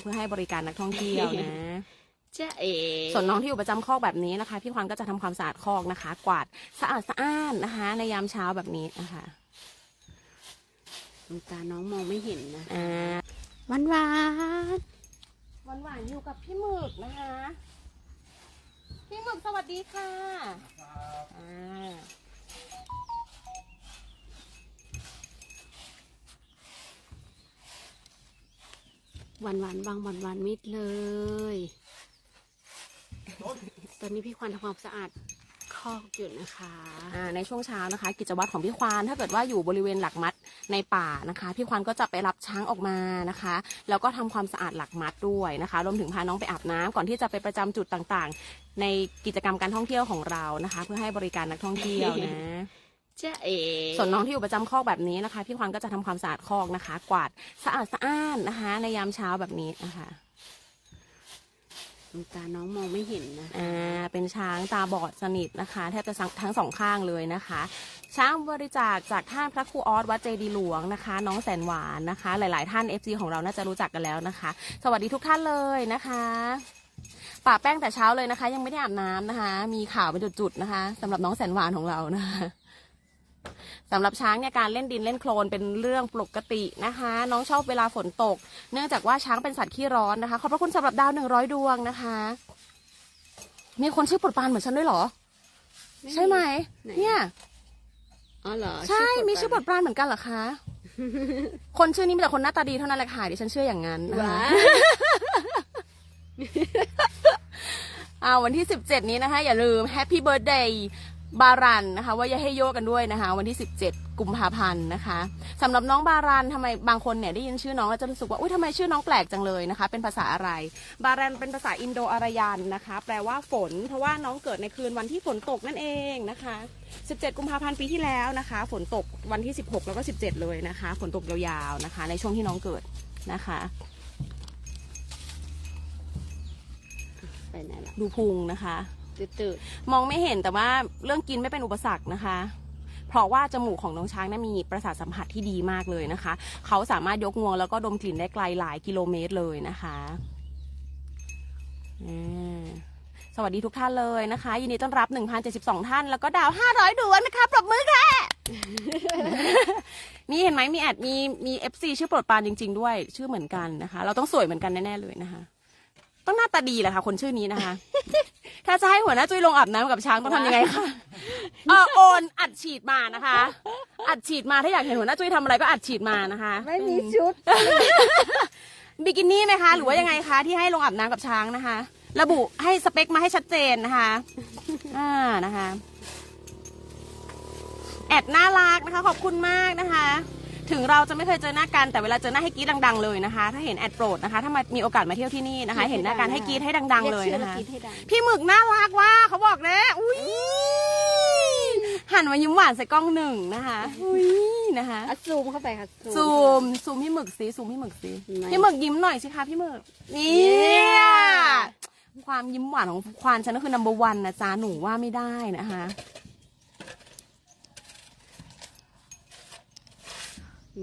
เพื่อให้บริการนักท่องเที่ยวนะจ้าเอ๋ส่วนน้องที่อยู่ประจำคอกแบบนี้นะคะ พี่ควันก็จะทำความสะอาดคอกนะคะ กวาดสะอาดสะอ้านนะคะ ในยามเช้าแบบนี้นะคะดวงตาน้องมองไม่เห็นนะอ่าหวานหวานวันหวานอยู่กับพี่หมึกนะคะ พี่หมึกสวัสดีค่ะอ่า หวานหวานบางหวานหวานมิดเลย ตอนนี้พี่ควันทำความสะอาดคอกอยู่นะคะอ่าในช่วงเช้านะคะ กิจวัตรของพี่ควานถ้าเกิดว่าอยู่บริเวณหลักมัดในป่านะคะ พี่ควานก็จะไปรับช้างออกมานะคะ แล้วก็ทำความสะอาดหลักมัดด้วยนะคะรวมถึงพาน้องไปอาบน้ำก่อนที่จะไปประจำจุดต่างๆ ในกิจกรรมการท่องเที่ยวของเรานะคะ เพื่อให้บริการนักท่องเที่ยวนะ จ้าเอ๋ส่วนน้องที่อยู่ประจำคอกแบบนี้นะคะ พี่ควานก็จะทำความสะอาดคอกนะคะ กวาดสะอาดสะอ้านนะคะ ในยามเช้าแบบนี้นะคะดวงตาน้องมองไม่เห็นนะอ่าเป็นช้างตาบอดสนิทนะคะแทบจะทั้งสองข้างเลยนะคะ ช้างบริจาคจากท่านพระครูออสวัดเจดีย์หลวงนะคะ น้องแสนหวานนะคะ หลาย ๆ ท่าน FC ของเราน่าจะรู้จักกันแล้วนะคะ สวัสดีทุกท่านเลยนะคะป่าแป้งแต่เช้าเลยนะคะ ยังไม่ได้อาบน้ำนะคะ มีข่าวเป็นจุด ๆ นะคะสำหรับน้องแสนหวานของเรานะคะ สำหรับช้างเนี่ยการเล่นดินเล่นโคลนเป็นเรื่องปกตินะคะ น้องชอบเวลาฝนตก เนื่องจากว่าช้างเป็นสัตว์ขี้ร้อนนะคะ ขอบพระคุณสำหรับดาวหนึ่งร้อยดวงนะคะ มีคนชื่อปลดปรานเหมือนฉันด้วยเหรอ ใช่ไหมไหนเนี่ยอ๋อเหรอใช่อมีชื่อปลดปรานเหมือนกันเหรอคะ คนชื่อนี้มีแต่คนหน้าตาดีเท่านั้นแหละค่ะดิฉันเชื่ออย่างนั้นนะว้าคะอ่าวันที่ 17 นี้นะคะ อย่าลืม Happy Birthday บารันนะคะว่าอย่าให้โยกกันด้วยนะคะ วันที่ 17 กุมภาพันธ์นะคะสำหรับน้องบารันทำไมบางคนเนี่ยได้ยินชื่อน้องแล้วจะรู้สึกว่าอุ้ยทำไมชื่อน้องแปลกจังเลยนะคะ เป็นภาษาอะไร บารันเป็นภาษาอินโดอารยันนะคะ แปลว่าฝน เพราะว่าน้องเกิดในคืนวันที่ฝนตกนั่นเองนะคะ 17 กุมภาพันธ์ปีที่แล้วนะคะ ฝนตกวันที่ 16 แล้วก็ 17 เลยนะคะ ฝนตกยาวๆนะคะ ในช่วงที่น้องเกิดนะคะไปไหนล่ะดูพุงนะคะ ตื่นมองไม่เห็นแต่ว่าเรื่องกินไม่เป็นอุปสรรคนะคะ เพราะว่าจมูกของน้องช้างนั้นมีประสาทสัมผัสที่ดีมากเลยนะคะ เขาสามารถยกงวงแล้วก็ดมกลิ่นได้ไกลหลายกิโลเมตรเลยนะคะอ่าสวัสดีทุกท่านเลยนะคะ ยินดีต้อนรับ 1,072 ท่าน แล้วก็ดาว 500ดวงนะคะ ปรบมือค่ะ นี่เห็นไหมมีแอดมีมี FC ชื่อโปรดปรานจริง ๆ ด้วย ชื่อเหมือนกันนะคะ เราต้องสวยเหมือนกันแน่ ๆ เลยนะคะ ต้องหน้าตาดีแหละค่ะคนชื่อนี้นะคะ ถ้าจะให้หัวหน้าจุ้ยลงอาบน้ำกับช้างต้องทำยังไงคะเออโอนอัดฉีดมานะคะ อัดฉีดมาถ้าอยากเห็นหัวหน้าจุ้ยทำอะไรก็อัดฉีดมานะคะๆไม่มีชุด บิกินี่ไหมคะ หรือว่ายังไงคะ ที่ให้ลงอาบน้ำกับช้างนะคะ ระบุให้สเปคมาให้ชัดเจนนะคะอ่านะคะ แอดน่ารักนะคะ ขอบคุณมากนะคะ ถึงเราจะไม่เคยเจอหน้ากันแต่เวลาเจอหน้าให้กรีดดังๆเลยนะคะ ถ้าเห็นแอดโปรดนะคะ ถ้ามามีโอกาสมาเที่ยวที่นี่นะคะ เห็นหน้ากันให้กรีดให้ดัง ๆ เลยนะคะ รีกชื่อแวกรี๊ดให้ดัง พี่หมึกน่ารักว่าเขาบอกนะอุ้ยหันมายิ้มหวานใส่กล้องหนึ่งนะคะอุ้ยนะคะ อะซูมเข้าไปค่ะ ซูมซูมพี่หมึกสิซูมพี่หมึกสิไม่พี่หมึกยิ้มหน่อยสิคะพี่หมึกนี่เนี่ยความยิ้มหวานของควานฉันก็คือ number one นะจ๊ะหนูว่าไม่ได้นะคะ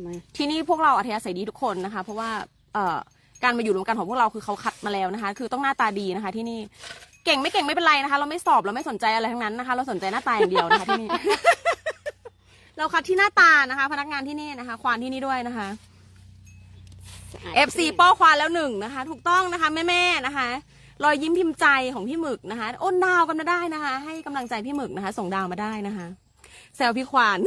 ม่ที่นี่พวกเราอัธยาศัยดีทุกคนนะคะ เพราะว่าเอ่อการมาอยู่รวมกันของพวกเราคือเขาคัดมาแล้วนะคะ คือต้องหน้าตาดีนะคะ ที่นี่เก่งไม่เก่งไม่เป็นไรนะคะ เราไม่สอบเราไม่สนใจอะไรทั้งนั้นนะคะ เราสนใจหน้าตาอย่างเดียวนะคะที่นี่ เราคัดที่หน้าตานะคะ พนักงานที่นี่นะคะ ควานที่นี่ด้วยนะคะ สะอาด FC ป้อควานแล้วหนึ่งนะคะ ถูกต้องนะคะแม่ๆนะคะ รอยยิ้มพิมพ์ใจของพี่หมึกนะคะโอนดาวกันมาได้นะคะ ให้กำลังใจพี่หมึกนะคะ ส่งดาวมาได้นะคะแซวพี่ควาน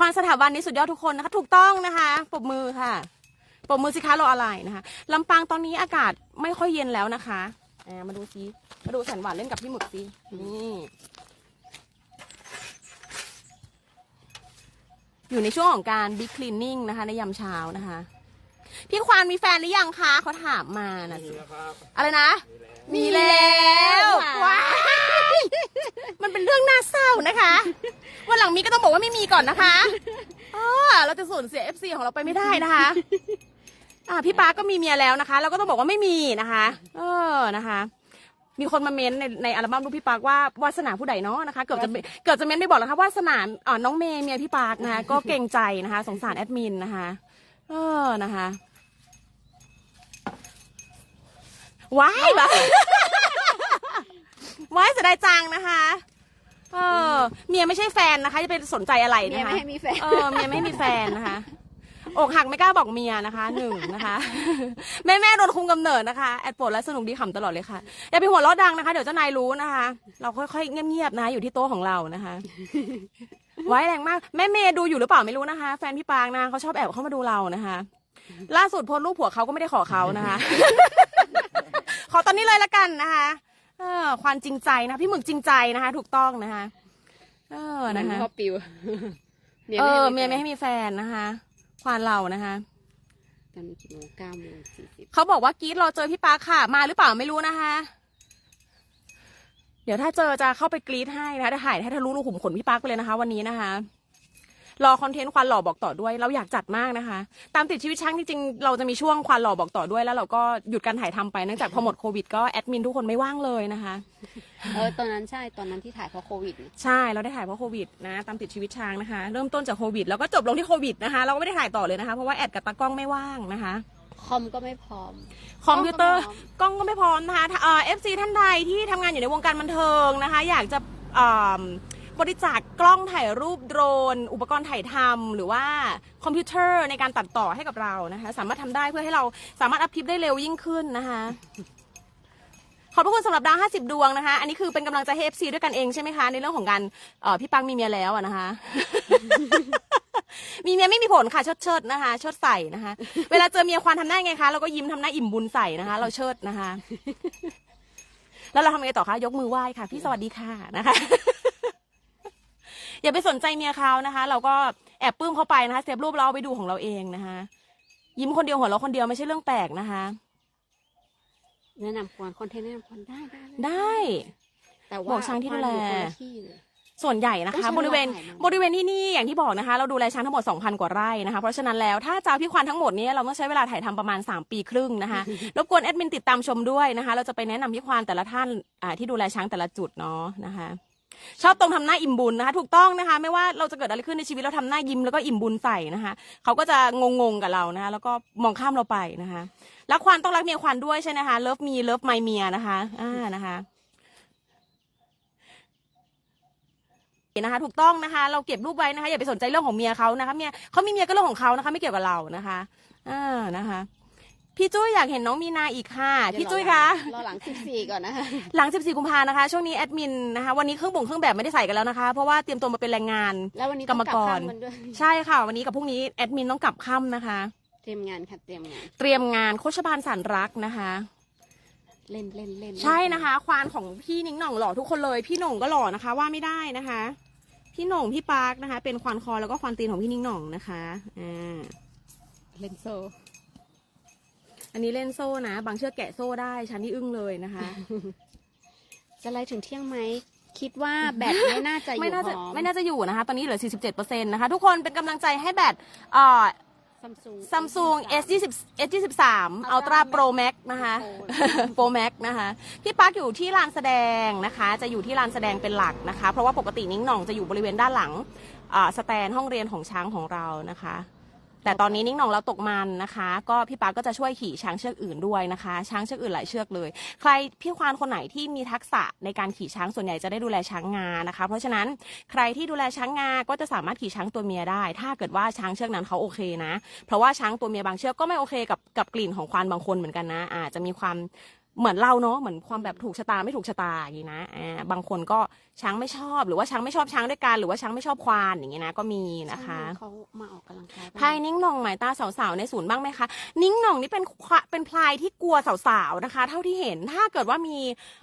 ควานสถาบันนี้สุดยอดทุกคนนะคะ ถูกต้องนะคะปรบมือค่ะปรบมือสิคะรออะไรนะคะลำปางตอนนี้อากาศไม่ค่อยเย็นแล้วนะคะอ่ามาดูซิมาดูแสนหวานเล่นกับพี่หมึกสินี่อยู่ในช่วงของการบิ๊กคลีนนิ่งนะคะ ในยามเช้านะคะ พี่ควานมีแฟนหรือยังคะเขาถามมานะสิอะไรนะ มีแล้วว้ายมันเป็นเรื่องน่าเศร้านะคะ วันหลังมีก็ต้องบอกว่าไม่มีก่อนนะคะออเราจะสูญเสีย FC ของเราไปไม่ได้นะคะ อ่าพี่ป้าก็มีเมียแล้วนะคะ เราก็ต้องบอกว่าไม่มีนะคะ เออนะคะ มีคนมาเม้นในในอัลบั้มรูปพี่ปาร์คว่าวาสนาผู้ใดเนาะนะคะ เกือบจะเกือบจะเม้นไม่บอกแล้วค่ะวาสนาอ่าน้องเมย์เมียพี่ปาร์คนะก็เก่งใจนะคะ สงสารแอดมินนะคะ เออนะคะว้ายแบบว้ายเสียดายจังนะคะ เออเมียไม่ใช่แฟนนะคะ จะไปสนใจอะไรเมียนะคะไม่ให้มีแฟน เออเมียไม่มีแฟนนะคะ อกหักไม่กล้าบอกเมียนะคะหนึ่งนะคะ แม่แม่โดนคุมกำเนิดนะคะแอดโปรดและสนุกดีขำตลอดเลยค่ะ อย่าไปหัวเราะดังนะคะ เดี๋ยวเจ้านายรู้นะคะ เราค่อยๆเงียบๆนะอยู่ที่โต๊ะของเรานะคะ ไว้แรงมากแม่เมย์ดูอยู่หรือเปล่าไม่รู้นะคะ แฟนพี่ปางนะเขาชอบแอบเข้ามาดูเรานะคะ ล่าสุดโพสต์รูปผัวเขาก็ไม่ได้ขอเขานะคะ ขอตอนนี้เลยละกันนะคะ เออความจริงใจนะพี่หมึกจริงใจนะคะ ถูกต้องนะคะเออนะนะคะคะ พ่อปิวเออเมียไม่ให้มีแฟนนะคะ ควานเรานะคะ ตอนนี้กี่โมงเก้าโมงสี่สิบเขาบอกว่ากรีดรอเจอพี่ปาค่ะ มาหรือเปล่าไม่รู้นะคะ เดี๋ยวถ้าเจอจะเข้าไปกรีดให้นะคะจะถ่ายให้ทะลุรูขุมขนพี่ปาร์คไปเลยนะคะ วันนี้นะคะ รอคอนเทนต์ควานหล่อบอกต่อด้วย เราอยากจัดมากนะคะ ตามติดชีวิตช่างจริงๆเราจะมีช่วงควานหล่อบอกต่อด้วย แล้วเราก็หยุดการถ่ายทำไปเนื่องจากพอหมดโควิดก็แอดมินทุกคนไม่ว่างเลยนะคะเออตอนนั้นใช่ตอนนั้นที่ถ่ายเพราะโควิดเนี่ยใช่เราได้ถ่ายเพราะโควิดนะตามติดชีวิตช้างนะคะ เริ่มต้นจากโควิด แล้วก็จบลงที่โควิดนะคะเราก็ไม่ได้ถ่ายต่อเลยนะคะเพราะว่าแอดกับตากล้องไม่ว่างนะคะคอมก็ไม่พร้อม คอมพิวเตอร์กล้องก็ไม่พร้อมกล้องก็ไม่พร้อมนะคะถ้าเอ่อฟซีท่านใดที่ทำงานอยู่ในวงการบันเทิงนะคะ อยากจะเอ่อ บริจาคกล้องถ่ายรูปโดรน อุปกรณ์ถ่ายทำหรือว่าคอมพิวเตอร์ในการตัดต่อให้กับเรานะคะ สามารถทำได้เพื่อให้เราสามารถอัพคลิปได้เร็วยิ่งขึ้นนะคะ ขอบพระคุณสำหรับดาว 50 ดวงนะคะ อันนี้คือเป็นกำลังใจให้ FC ด้วยกันเองใช่ไหมคะ ในเรื่องของการเอ่อพี่ปังมีเมียแล้วอะนะคะ มีเมียไม่มีผลค่ะเชิดเชิดนะคะเชิดใส่นะคะ เวลาเจอเมียควานทำหน้าไงคะเราก็ยิ้มทำหน้าอิ่มบุญใส่นะคะ เราเชิดนะคะ แล้วเราทำไงต่อคะยกมือไหว้ค่ะ พี่สวัสดีค่ะนะคะ อย่าไปสนใจเมียเขานะคะ เราก็แอบปลื้มเขาไปนะคะเซฟรูปเราเอาไปดูของเราเองนะคะ ยิ้มคนเดียวหัวเราะคนเดียวไม่ใช่เรื่องแปลกนะคะ แนะนำควรคอนเทนต์แนะนำควรได้ได้ได้แต่บว่าอกช้างที่ดูแลควรอยู่คนละที่เลย ส่วนใหญ่นะต้องคะใช้บริเวณเวลาถ่ายนานบริเวณที่นี่อย่างที่บอกนะคะ เราดูแลช้างทั้งหมด 2,000 กว่าไร่นะคะ เพราะฉะนั้นแล้วถ้าจะเอาพี่ควานทั้งหมดนี้เราต้องใช้เวลาถ่ายทำประมาณ 3 ปีครึ่งนะคะ รบกวนแอดมินติดตามชมด้วยนะคะ เราจะไปแนะนำพี่ควานแต่ละท่านอ่าที่ดูแลช้างแต่ละจุดเนาะนะคะ ชอบตรงทำหน้าอิ่มบุญนะคะ ถูกต้องนะคะ ไม่ว่าเราจะเกิดอะไรขึ้นในชีวิตเราทำหน้ายิ้มแล้วก็อิ่มบุญใส่นะคะเขาก็จะงงๆกับเรานะคะแล้วก็มองข้ามเราไปนะคะรักควานต้องรักเมียควานด้วยใช่ไหมคะเลิฟมีเลิฟไมเมียนะคะอ่านะคะนะคะถูกต้องนะคะเราเก็บรูปไว้นะคะอย่าไปสนใจเรื่องของเมียเขานะคะเมียเขามีเมียก็เรื่องของเขานะคะ ไม่เกี่ยวกับเรานะคะอ่านะคะ พี่จุ้ยอยากเห็นน้องมีนาอีกค่ะ พี่จุ้ยคะ รอหลังสิบสี่ก่อนนะคะหลัง 14 กุมภานะคะ ช่วงนี้แอดมินนะคะ วันนี้เครื่องบ่งเครื่องแบบไม่ได้ใส่กันแล้วนะคะ เพราะว่าเตรียมตัวมาเป็นแรงงาน แล้ววันนี้กรรมกรต้องลับข้ามมันด้วยใช่ค่ะ วันนี้กับพรุ่งนี้แอดมินต้องกลับค่ำนะคะ เตรียมงานค่ะเตรียมงาน เตรียมงานโคชบาลสันรักนะคะ เล่นเล่นเล่นใช่นะคะ ควานของพี่นิ้งหน่องหล่อทุกคนเลย พี่หน่งก็หล่อนะคะ ว่าไม่ได้นะคะ พี่หน่งพี่ปาร์คนะคะ เป็นควานคอแล้วก็ควานตีนของพี่นิ้งหน่องนะคะอ่าเล่นโซ อันนี้เล่นโซ่นะ บางเชือกแกะโซ่ได้ฉันนี่อึ้งเลยนะคะ จะไล่ถึงเที่ยงไหม คิดว่าแบตไม่น่าจะอยู่ไม่น่าจะพร้อมไม่น่าจะอยู่นะคะ ตอนนี้เหลือ 47%นะคะ ทุกคนเป็นกำลังใจให้แบตเอ่อ ซัมซุง Samsung S20 S23 Ultra Pro Max นะคะ Pro Max นะคะพี่ปาร์คอยู่ที่ลานแสดงนะคะ จะอยู่ที่ลานแสดงเป็นหลักนะคะ เพราะว่าปกตินิ้งหน่องจะอยู่บริเวณด้านหลังอ่าสแตนห้องเรียนของช้างของเรานะคะ แต่ตอนนี้นิ้งนองเราตกมันนะคะ ก็พี่ปาก็จะช่วยขี่ช้างเชือกอื่นด้วยนะคะ ช้างเชือกอื่นหลายเชือกเลย ใครพี่ควานคนไหนที่มีทักษะในการขี่ช้างส่วนใหญ่จะได้ดูแลช้างงานะคะ เพราะฉะนั้นใครที่ดูแลช้างงาก็จะสามารถขี่ช้างตัวเมียได้ ถ้าเกิดว่าช้างเชือกนั้นเขาโอเคนะ เพราะว่าช้างตัวเมียบางเชือกก็ไม่โอเคกับกับกลิ่นของควานบางคนเหมือนกันนะอาจจะมีความ เหมือนเราเนาะเหมือนความแบบถูกชะตาไม่ถูกชะตาอย่างนี้นะอ่าบางคนก็ช้างไม่ชอบ หรือว่าช้างไม่ชอบช้างด้วยกันหรือว่าช้างไม่ชอบควานอย่างนี้นะก็มีนะคะเขามาออกกำลังกายบ้างพลายนิ้งหน่องหมายตาสาวๆในศูนย์บ้างไหมคะนิ้งหน่องนี่เป็นควะเป็นพลายที่กลัวสาวๆนะคะ เท่าที่เห็นถ้าเกิดว่ามี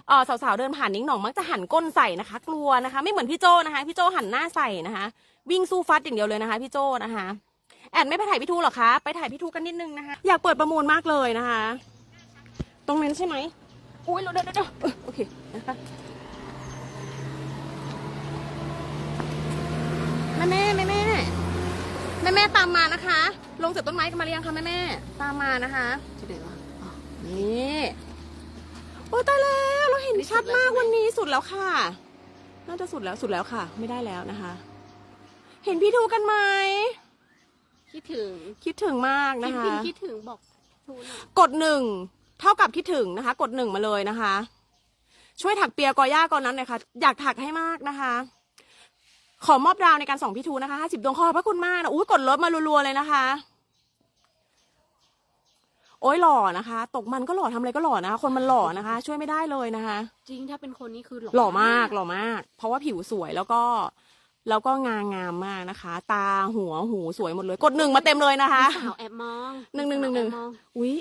เอ่อสาวๆเดินผ่านนิ้งหน่องมักจะหันก้นใส่นะคะ กลัวนะคะ ไม่เหมือนพี่โจนะคะพี่โจหันหน้าใส่นะคะ วิ่งสู้ฟัดอย่างเดียวเลยนะคะ พี่โจนะคะแอดไม่ไปถ่ายพี่ทูหรอคะไปถ่ายพี่ทูกันนิดนึงนะคะอยากเปิดประมูลมากเลยนะคะ ตรงนั้นใช่ไหมอุ้ยเดี๋ยวเดี๋ยวเดี๋ยวเออโอเคนะคะแม่แม่แม่แม่แม่แม่ตามมานะคะ ลงจากต้นไม้กันมาหรือยังคะแม่แม่ตามมานะคะที่ไหนวะอ๋อนี่โอ้ตายแล้วเราเห็นนี่สุชัดดแล้วมากใช่ไหมวันนี้สุดแล้วค่ะ น่าจะสุดแล้วสุดแล้วค่ะ ไม่ได้แล้วนะคะ เห็นพี่ทูกันไหมคิดถึงคิดถึงมากพินะมพ์คะพิมพ์คิดถึงบอกทูนอยกดหนึ่ง เท่ากับคิดถึงนะคะ กดหนึ่งมาเลยนะคะ ช่วยถักเปียกอย่าก่อนนั้นหน่อยค่ะอยากถักให้มากนะคะ ขอมอบดาวในการส่องพี่ทูนะคะห้าสิบดวงขอบพระคุณมากนะอุ้ยกดลบมารัวๆเลยนะคะ โอ้ยหล่อนะคะ ตกมันก็หล่อทำอะไรก็หล่อนะคะ คนมันหล่อนะคะ ช่วยไม่ได้เลยนะคะ จริงถ้าเป็นคนนี้คือหล่อมากหล่อมาก เพราะว่าผิวสวยแล้วก็แล้วก็งางามมากนะคะ ตาหัวหูสวยหมดเลย กดหนึ่งมาเต็มเลยนะคะมีสาวแอบมองหนึ่งหนึ่งหนึ่งหนึ่งสาวแอบมองอุ้ย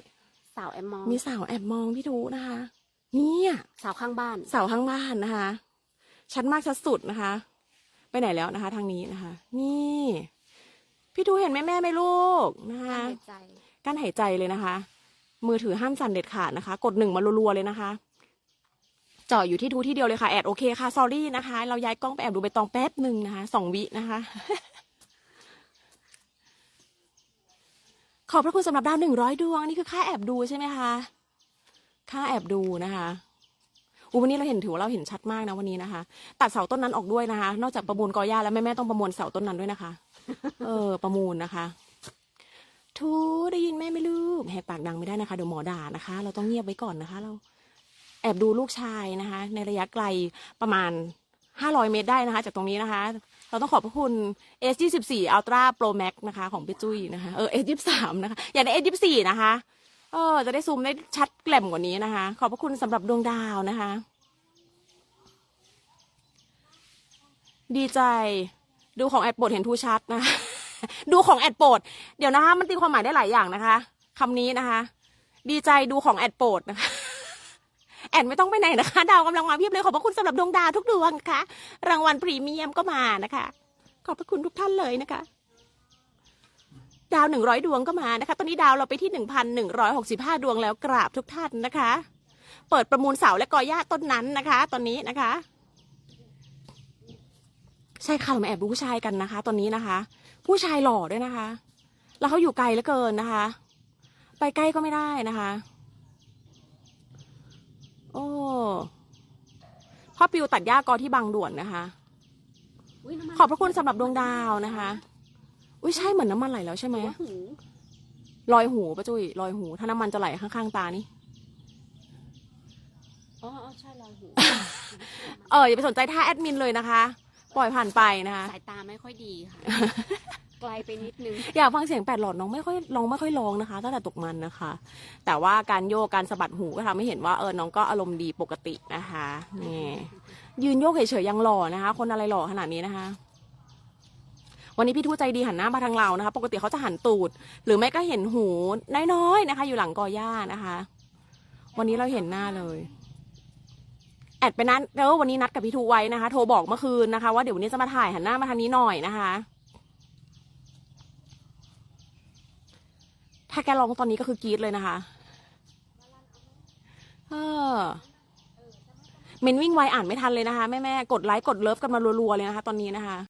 สาวแอบมอง มีสาวแอบมองพี่ทูนะคะ เนี่ยสาวข้างบ้าน สาวข้างบ้านนะคะ ชัดมากชัดสุดนะคะ ไปไหนแล้วนะคะ ทางนี้นะคะ นี่ พี่ทูเห็นแม่แม่ไหมลูกนะคะใจกั้นหายใจเลยนะคะ มือถือห้ามสั่นเด็ดขาดนะคะ กดหนึ่งมารัวๆเลยนะคะจ่ออยู่ที่ทูที่เดียวเลยค่ะแอดโอเคค่ะ ซอรี่นะคะ เราย้ายกล้องไปแอบดูใบตองแป๊บหนึ่งนะคะสองวินะคะ ขอบพระคุณสำหรับดาวหนึ่งร้อยดวง นี่คือค่าแอบดูใช่ไหมคะ ค่าแอบดูนะคะอูวันนี้เราเห็นถือว่าเราเห็นชัดมากนะวันนี้นะคะ ตัดเสาต้นนั้นออกด้วยนะคะ นอกจากประมูลกอหญ้าแล้วแม่แม่ๆต้องประมูลเสาต้นนั้นด้วยนะคะ เออ ประมูลนะคะทูได้ยินแม่ไม่ลูกแหกปากดังไม่ได้นะคะเดี๋ยวหมอด่านะคะ เราต้องเงียบไว้ก่อนนะคะ เรา แอบดูลูกชายนะคะ ในระยะไกลประมาณ500เมตรได้นะคะ จากตรงนี้นะคะ เราต้องขอบพระคุณ S24 Ultra Pro Max นะคะ ของพี่จุ้ยนะคะ เออ S23 นะคะ อยากได้ S24 นะคะ เออ จะได้ซูมได้ชัดแกล่มกว่านี้นะคะ ขอบพระคุณสำหรับดวงดาวนะคะ ดีใจ ดูของแอดโปดเห็นทูชัดนะคะ ดูของแอดโปดเดี๋ยวนะคะ มันตีความหมายได้หลายอย่างนะคะคำนี้นะคะ ดีใจดูของแอดโปดนะคะ แอดไม่ต้องไปไหนนะคะ ดาวกำลังมาเพียบเลยขอบพระคุณสำหรับดวงดาวทุกดวงนะคะรางวัลพรีเมียมก็มานะคะ ขอบพระคุณทุกท่านเลยนะคะ ดาวหนึ่งร้อยดวงก็มานะคะ ตอนนี้ดาวเราไปที่หนึ่งพันหนึ่งร้อยหกสิบห้าดวงแล้วกราบทุกท่านนะคะ เปิดประมูลเสาและกอหญ้าต้นนั้นนะคะ ตอนนี้นะคะ ใช่ค่ะเรามาแอบดูผู้ชายกันนะคะ ตอนนี้นะคะ ผู้ชายหล่อด้วยนะคะ แล้วเขาอยู่ไกลเหลือเกินนะคะ ไปใกล้ก็ไม่ได้นะคะ พ่อปิวตัดหญ้ากอที่บางด่วนนะคะอุ๊ยน้ำมันขอบพระคุณสำหรับดวงดาวนะคะ อุ้ยใช่เหมือนน้ำมันไหลแล้วใช่ไหมหัวหูลอยหูปะจุ้ยลอยหู ถ้าน้ำมันจะไหลข้างๆตานี่อ๋ออ๋อใช่รอยหูเอออย่าไปสนใจท่าแอดมินเลยนะคะ ปล่อยผ่านไปนะคะ สายตาไม่ค่อยดีค่ะ ไกลไปนิดนึง อยากฟังเสียงแปดหลอดน้องไม่ค่อยร้องไม่ค่อยร้องนะคะตั้งแต่ตกมันนะคะ แต่ว่าการโยกการสะบัดหูก็ทำให้เห็นว่าเออน้องก็อารมณ์ดีปกตินะคะนี่ยืนโยกเฉยๆยังหล่อนะคะ คนอะไรหล่อขนาดนี้นะคะ วันนี้พี่ทูใจดีหันหน้ามาทางเรานะคะ ปกติเขาจะหันตูด หรือไม่ก็เห็นหูน้อยๆนะคะ อยู่หลังกอหญ้านะคะ วันนี้เราเห็นหน้าเลยแอดไปนัดแล้ววันนี้นัดกับพี่ทูไว้นะคะ โทรบอกเมื่อคืนนะคะ ว่าเดี๋ยววันนี้จะมาถ่ายหันหน้ามาทางนี้หน่อยนะคะ ถ้าแกร้องตอนนี้ก็คือกรี๊ดเลยนะคะเออเมนวิ่งไวอ่านไม่ทันเลยนะคะแม่แม่กดไลค์กดเลิฟกันมารัวๆเลยนะคะ ตอนนี้นะคะ